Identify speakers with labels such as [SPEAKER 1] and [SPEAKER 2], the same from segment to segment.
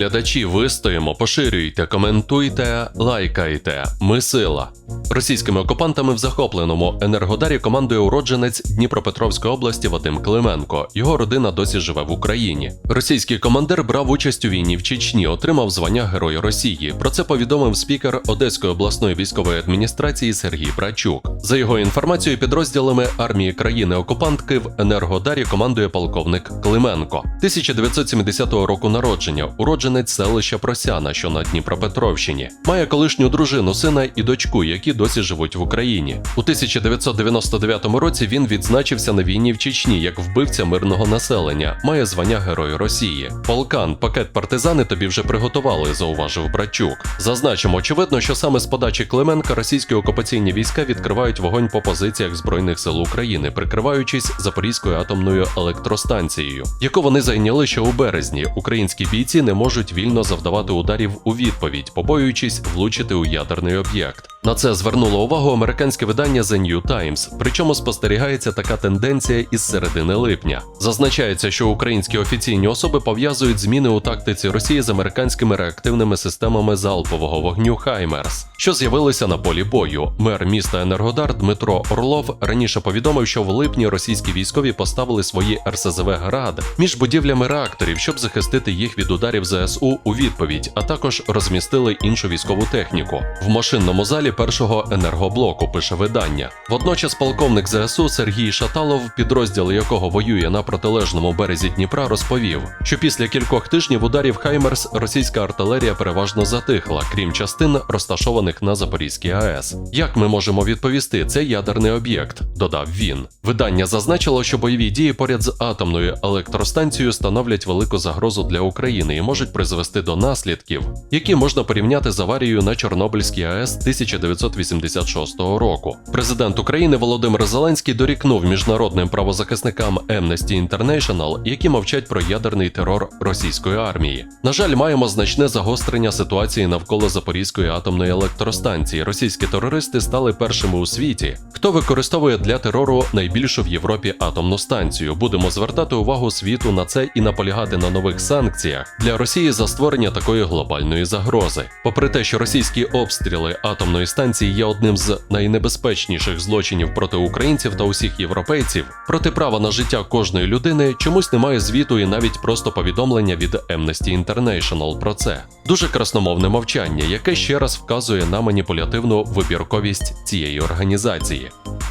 [SPEAKER 1] Глядачі вистоїмо, поширюйте, коментуйте, лайкайте. Ми сила. Російськими окупантами в захопленому енергодарі командує уродженець Дніпропетровської області Вадим Клименко. Його родина досі живе в Україні. Російський командир брав участь у війні в Чечні, отримав звання Героя Росії. Про це повідомив спікер Одеської обласної військової адміністрації Сергій Брачук. За його інформацією, підрозділами армії країни-окупантки в енергодарі командує полковник Клименко. 1970 року народження, уродженець селища Просяна, що на Дніпропетровщині. Має колишню дружину, сина і дочку, які досі живуть в Україні. У 1999 році він відзначився на війні в Чечні як вбивця мирного населення, має звання Герой Росії. Полкан, пакет партизани тобі вже приготували, зауважив Брачук. Зазначимо, очевидно, що саме з подачі Клименка російські окупаційні війська відкривають вогонь по позиціях Збройних сил України, прикриваючись Запорізькою атомною електростанцією, яку вони зайняли ще у березні. Українські бійці не можуть вільно завдавати ударів у відповідь, побоюючись влучити у ядерний об'єкт. На це звернуло увагу американське видання The New Times, причому спостерігається така тенденція із середини липня. Зазначається, що українські офіційні особи пов'язують зміни у тактиці Росії з американськими реактивними системами залпового вогню Хаймерс, що з'явилися на полі бою. Мер міста Енергодар Дмитро Орлов раніше повідомив, що в липні російські військові поставили свої РСЗВ град між будівлями реакторів, щоб захистити їх від ударів ЗСУ у відповідь, а також розмістили іншу військову техніку в машинному залі першого енергоблоку. Пише видання. Водночас полковник ЗСУ Сергій Шаталов, підрозділ якого воює на протилежному березі Дніпра, розповів, що після кількох тижнів ударів Хаймерс російська артилерія переважно затихла, крім частин, розташованих на Запорізькій АЕС. Як ми можемо відповісти, це ядерний об'єкт, додав він. Видання зазначило, що бойові дії поряд з атомною електростанцією становлять велику загрозу для України і можуть призвести до наслідків, які можна порівняти з аварією на Чорнобильській АЕС 1986 року. Президент України Володимир Зеленський дорікнув міжнародним правозахисникам Amnesty International, які мовчать про ядерний терор російської армії. На жаль, маємо значне загострення ситуації навколо Запорізької атомної електростанції. Російські терористи стали першими у світі, хто використовує для терору найбільшу в Європі атомну станцію. Будемо звертати увагу світу на це і наполягати на нових санкціях для Росії за створення такої глобальної загрози. Попри те, що російські обстріли атомної станції є одним з найнебезпечніших злочинів проти українців та усіх європейців, проти права на життя кожної людини чомусь немає звіту і навіть просто повідомлення від Amnesty International про це. Дуже красномовне мовчання, яке ще раз вказує на маніпулятивну вибірковість цієї організації.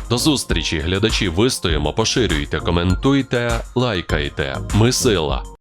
[SPEAKER 1] До зустрічі, глядачі, вистоїмо, поширюйте, коментуйте, лайкайте. Ми сила.